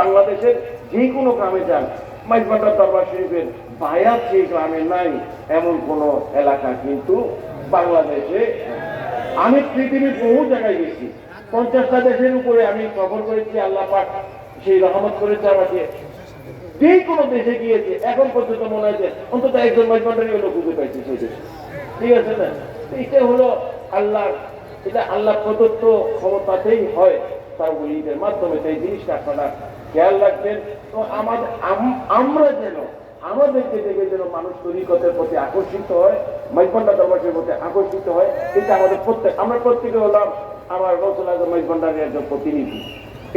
বাংলাদেশের যে কোনো গ্রামে যান মাইজবান্ডার দরবার শরীফের বায়াত যে গ্রামে নাই, এমন কোন এলাকা কিন্তু বাংলাদেশে আমি পৃথিবীর বহু জায়গায় গেছি। পঞ্চাশটা দেশের উপরে আমি সফর করেছি, আল্লাহ পাক সেই রহমত করেছে আমাকে। যে কোনো দেশে গিয়েছে, এখন পর্যন্ত মনে হয় যে অন্তত একজন মাইজবান্ডারই হলো খুঁজে পাইছে সেই দেশে। ঠিক আছে না? এটা হলো আল্লাহ এটা আল্লাহ প্রদত্ত ক্ষমতাতেই হয়। তার মাধ্যমে সেই জিনিসটা আপনারা খেয়াল রাখবেন। তো আমাদের আমরা যেন আমাদেরকে দেখে যেন মানুষ তরিকতের প্রতি আকর্ষিত হয় মাইজবান্ডা দরবাসের প্রতি আকর্ষিত হয় এটা আমাদের প্রত্যেক আমরা প্রত্যেকে হলাম আমার রসুল আজম মাইজবান্ডারের একজন প্রতিনিধি।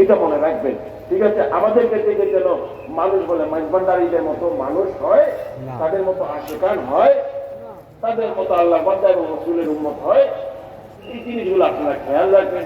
এটা মনে রাখবেন ঠিক আছে? আমাদেরকে দেখে যেন মানুষ বলে মাইজবান্ডারিদের মতো মানুষ হয় তাদের মতো আশেকান হয় তাদের মতো আল্লাহ বান্দা এবং রসুলের উন্মত হয়। এই জিনিসগুলো আপনারা খেয়াল রাখবেন।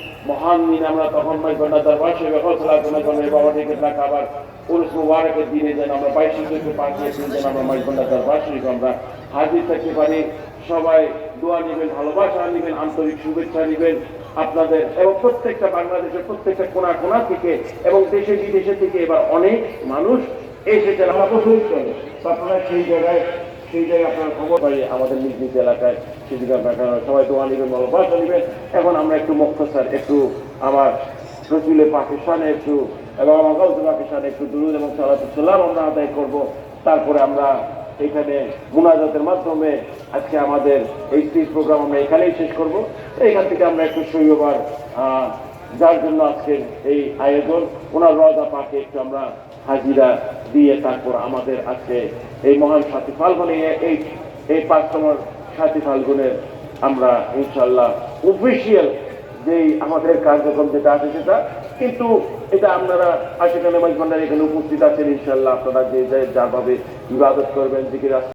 মহান দিন আমরা তখন মাইকন্ডা দরবার সে বাবা থেকে দিনে যেন আমরা বাইশে পারি। সবাই ভালোবাসা নেবেন, আন্তরিক শুভেচ্ছা নেবেন আপনাদের এবং প্রত্যেকটা বাংলাদেশের প্রত্যেকটা কোনা থেকে এবং দেশে বিদেশে থেকে এবার অনেক মানুষ এসেছেন। আমরা তো আপনারা সেই জায়গায় সেই জায়গায় আপনারা খবর পাই, আমাদের নিজ নিজ এলাকায় সেদিকে আপনারা সবাই দোয়া নেবেন, ভালোবাসা নেবেন। এখন আমরা একটু মুক্তসার একটু আমার রসুলের পাকিস্তানে একটু, এবং আমার পাকিস্তানে একটু দুরুদ এবং সালাম আমরা আদায় করব। তারপরে আমরা এখানে মুনাজাতের মাধ্যমে আজকে আমাদের এই স্টেজ প্রোগ্রাম আমরা এখানেই শেষ করব। এখান থেকে আমরা একটু শৈববার যার জন্য আজকে এই আয়োজন, ওনার রজা পাকে একটু আমরা হাজিরা দিয়ে তারপর আমাদের আজকে এই মহান সাথী ফাল্গুনে এই এই পাঁচতমার সাথী ফাল্গুনের আমরা ইনশাল্লাহ অফিসিয়াল যেই আমাদের কার্যক্রম যেটা আছে সেটা, কিন্তু এটা আপনারা আশেখানে মাইজ ভান্ডার এখানে উপস্থিত আছেন ইনশাল্লাহ আপনারা যে যারভাবে ইবাদত করবেন, জিকির